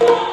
Woo!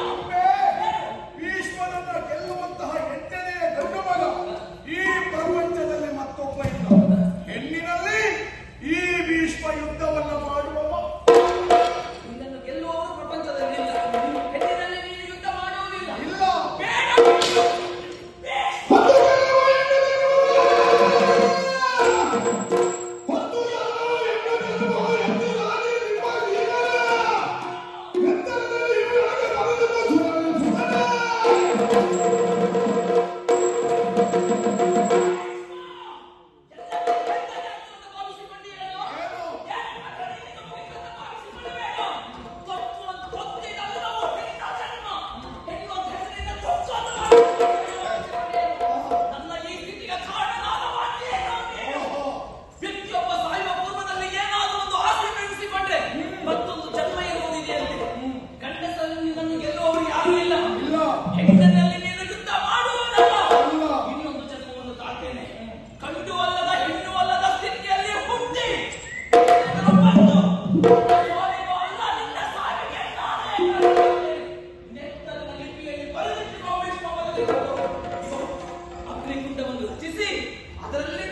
ಅದರಲ್ಲಿ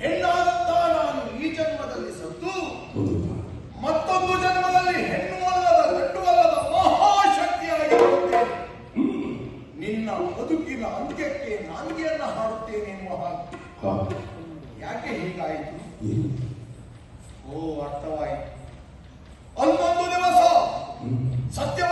ಹೆಣ್ಣಾದಂತ ನಾನು ಈ ಜನ್ಮದಲ್ಲಿ ಸತ್ತು ಮತ್ತೊಂದು ಜನ್ಮದಲ್ಲಿ ಹೆಣ್ಣು ಅಲ್ಲದ ಮಹಾಶಕ್ತಿಯಾಗಿ ಅಲ್ಲದ ನಿನ್ನ ಬದುಕಿನ ಅಂತ್ಯಕ್ಕೆ ನಾಲ್ಗೆಯನ್ನು ಹಾಡುತ್ತೇನೆ ಎನ್ನುವ ಹಾಗೆ. ಯಾಕೆ ಹೀಗಾಯಿತು? ಓ ಅರ್ಥವಾಯಿತು. ಅಲ್ಲೊಂದು ದಿವಸ ಸತ್ಯ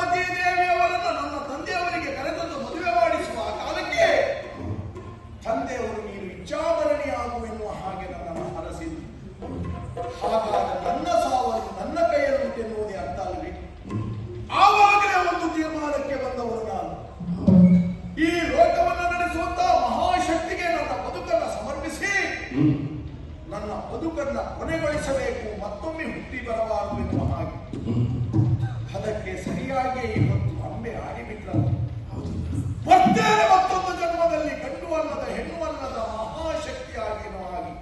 ನನ್ನ ಬದುಕನ್ನ ಕೊನೆಗೊಳಿಸಬೇಕು ಮತ್ತೊಮ್ಮೆ ಹುಟ್ಟಿ ಬರಬಾರದು ಎನ್ನುವ ಹಾಗೆ. ಅದಕ್ಕೆ ಸರಿಯಾಗಿ ಇವತ್ತು ಅಂಬೆ ಆಡಿಬಿಟ್ಟ ಮತ್ತೊಂದು ಜನ್ಮದಲ್ಲಿ ಕಂಡು ಅಲ್ಲದ ಹೆಣ್ಣು ಅಲ್ಲದ ಮಹಾಶಕ್ತಿಯಾಗಿ ಹಾಗೆ.